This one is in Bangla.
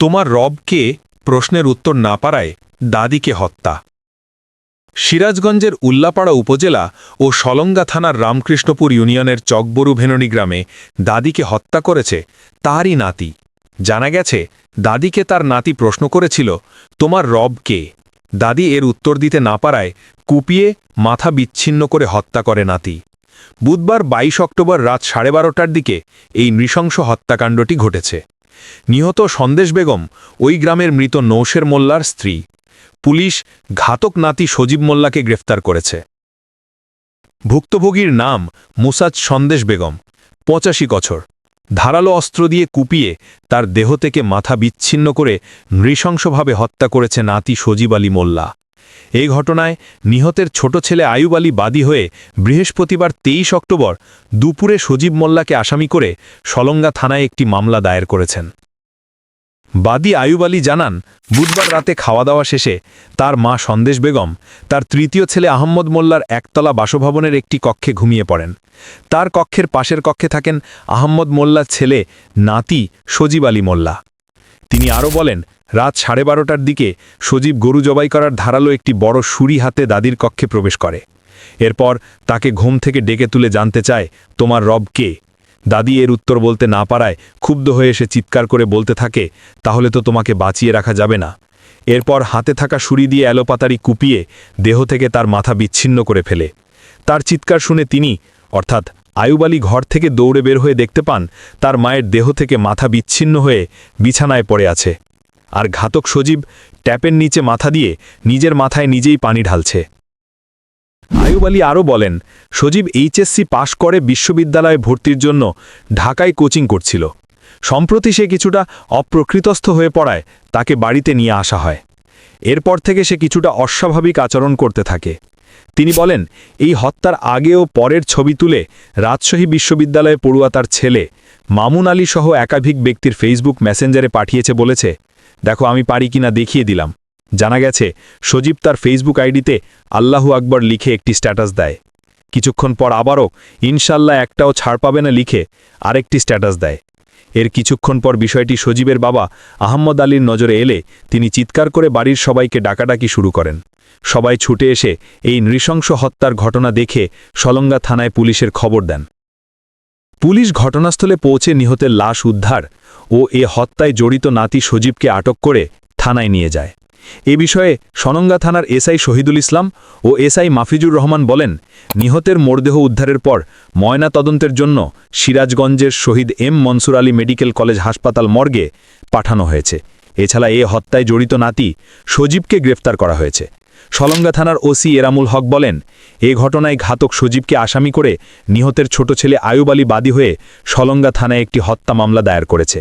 তোমার রবকে প্রশ্নের উত্তর না পারায় দাদিকে হত্যা। সিরাজগঞ্জের উল্লাপাড়া উপজেলা ও সলঙ্গা থানার রামকৃষ্ণপুর ইউনিয়নের চকবরু ভেননি গ্রামে দাদিকে হত্যা করেছে তারই নাতি। জানা গেছে, দাদিকে তার নাতি প্রশ্ন করেছিল, তোমার রব কে? দাদি এর উত্তর দিতে না পারায় কুপিয়ে মাথা বিচ্ছিন্ন করে হত্যা করে নাতি। বুধবার ২২ অক্টোবর রাত সাড়ে বারোটার দিকে এই নৃশংস হত্যাকাণ্ডটি ঘটেছে। নিহত সন্দেশ বেগম ওই গ্রামের মৃত নৌশের মোল্লার স্ত্রী। পুলিশ ঘাতক নাতি সজীব মোল্লাকে গ্রেফতার করেছে। ভুক্তভোগীর নাম মুসাজ সন্দেশ বেগম, পঁচাশি বছর। ধারালো অস্ত্র দিয়ে কুপিয়ে তার দেহ থেকে মাথা বিচ্ছিন্ন করে নৃশংসভাবে হত্যা করেছে নাতি সজীব আলী মোল্লা। এই ঘটনায় নিহতের ছোট ছেলে আয়ুব আলী বাদী হয়ে বৃহস্পতিবার তেইশ অক্টোবর দুপুরে সজীব মোল্লাকে আসামি করে সলঙ্গা থানায় একটি মামলা দায়ের করেছেন। বাদী আয়ুব আলী জানান, বুধবার রাতে খাওয়া দাওয়া শেষে তার মা সন্দেশ বেগম, তার তৃতীয় ছেলে আহম্মদ মোল্লার একতলা বাসভবনের একটি কক্ষে ঘুমিয়ে পড়েন। তার কক্ষের পাশের কক্ষে থাকেন আহম্মদ মোল্লার ছেলে নাতি সজীব আলী মোল্লা। তিনি আরও বলেন রাত সাড়ে বারোটার দিকে সজীব গরু জবাই করার ধারালো একটি বড় সুরি হাতে দাদির কক্ষে প্রবেশ করে। এরপর তাকে ঘুম থেকে ডেকে তুলে জানতে চায়, তোমার রব কে? দাদি এর উত্তর বলতে না পারায় ক্ষুব্ধ হয়ে এসে চিৎকার করে বলতে থাকে, তাহলে তো তোমাকে বাঁচিয়ে রাখা যাবে না। এরপর হাতে থাকা সুরি দিয়ে অ্যালোপাতারি কুপিয়ে দেহ থেকে তার মাথা বিচ্ছিন্ন করে ফেলে। তার চিৎকার শুনে তিনি, অর্থাৎ আয়ুব আলী ঘর থেকে দৌড়ে বের হয়ে দেখতে পান, তার মায়ের দেহ থেকে মাথা বিচ্ছিন্ন হয়ে বিছানায় পড়ে আছে। আর ঘাতক সজীব ট্যাপের নিচে মাথা দিয়ে নিজের মাথায় নিজেই পানি ঢালছে। আয়ুব আলী আরও বলেন, সজীব এইচএসসি পাশ করে বিশ্ববিদ্যালয়ে ভর্তির জন্য ঢাকায় কোচিং করছিল। সম্প্রতি সে কিছুটা অপ্রকৃতস্থ হয়ে পড়ায় তাকে বাড়িতে নিয়ে আসা হয়। এরপর থেকে সে কিছুটা অস্বাভাবিক আচরণ করতে থাকে। তিনি বলেন, এই হত্যার আগে ও পরের ছবি তুলে রাজশাহী বিশ্ববিদ্যালয়ে পড়ুয়া তার ছেলে, মামুন আলী সহ একাধিক ব্যক্তির ফেসবুক মেসেঞ্জারে পাঠিয়েছে বলেছে, দেখো, আমি পারি কিনা দেখিয়ে দিলাম। জানা গেছে, সজীব তার ফেসবুক আইডিতে আল্লাহু আকবর লিখে একটি স্ট্যাটাস দেয়। কিছুক্ষণ পর আবারও, ইনশাল্লাহ একটাও ছাড় পাবে না লিখে আরেকটি স্ট্যাটাস দেয়। এর কিছুক্ষণ পর বিষয়টি সজীবের বাবা আহম্মদ আলীর নজরে এলে তিনি চিৎকার করে বাড়ির সবাইকে ডাকাডাকি শুরু করেন। সবাই ছুটে এসে এই নৃশংস হত্যার ঘটনা দেখে সলঙ্গা থানায় পুলিশের খবর দেন। পুলিশ ঘটনাস্থলে পৌঁছে নিহতের লাশ উদ্ধার ও এ হত্যায় জড়িত নাতি সজীবকে আটক করে থানায় নিয়ে যায়। এ বিষয়ে সনঙ্গা থানার এসআই শহীদুল ইসলাম ও এসআই মাফিজুর রহমান বলেন, নিহতের মরদেহ উদ্ধারের পর ময়না তদন্তের জন্য সিরাজগঞ্জের Shahid M Mansur Ali medical college হাসপাতাল মর্গে পাঠানো হয়েছে। এছাড়া এ হত্যায় জড়িত নাতি সজীবকে গ্রেফতার করা হয়েছে। সলঙ্গা থানার ওসি এরামুল হক বলেন, এ ঘটনায় ঘাতক সজীবকে আসামি করে নিহতের ছোট ছেলে আয়ুব আলী বাদী হয়ে সলঙ্গা থানায় একটি হত্যা মামলা দায়ের করেছে।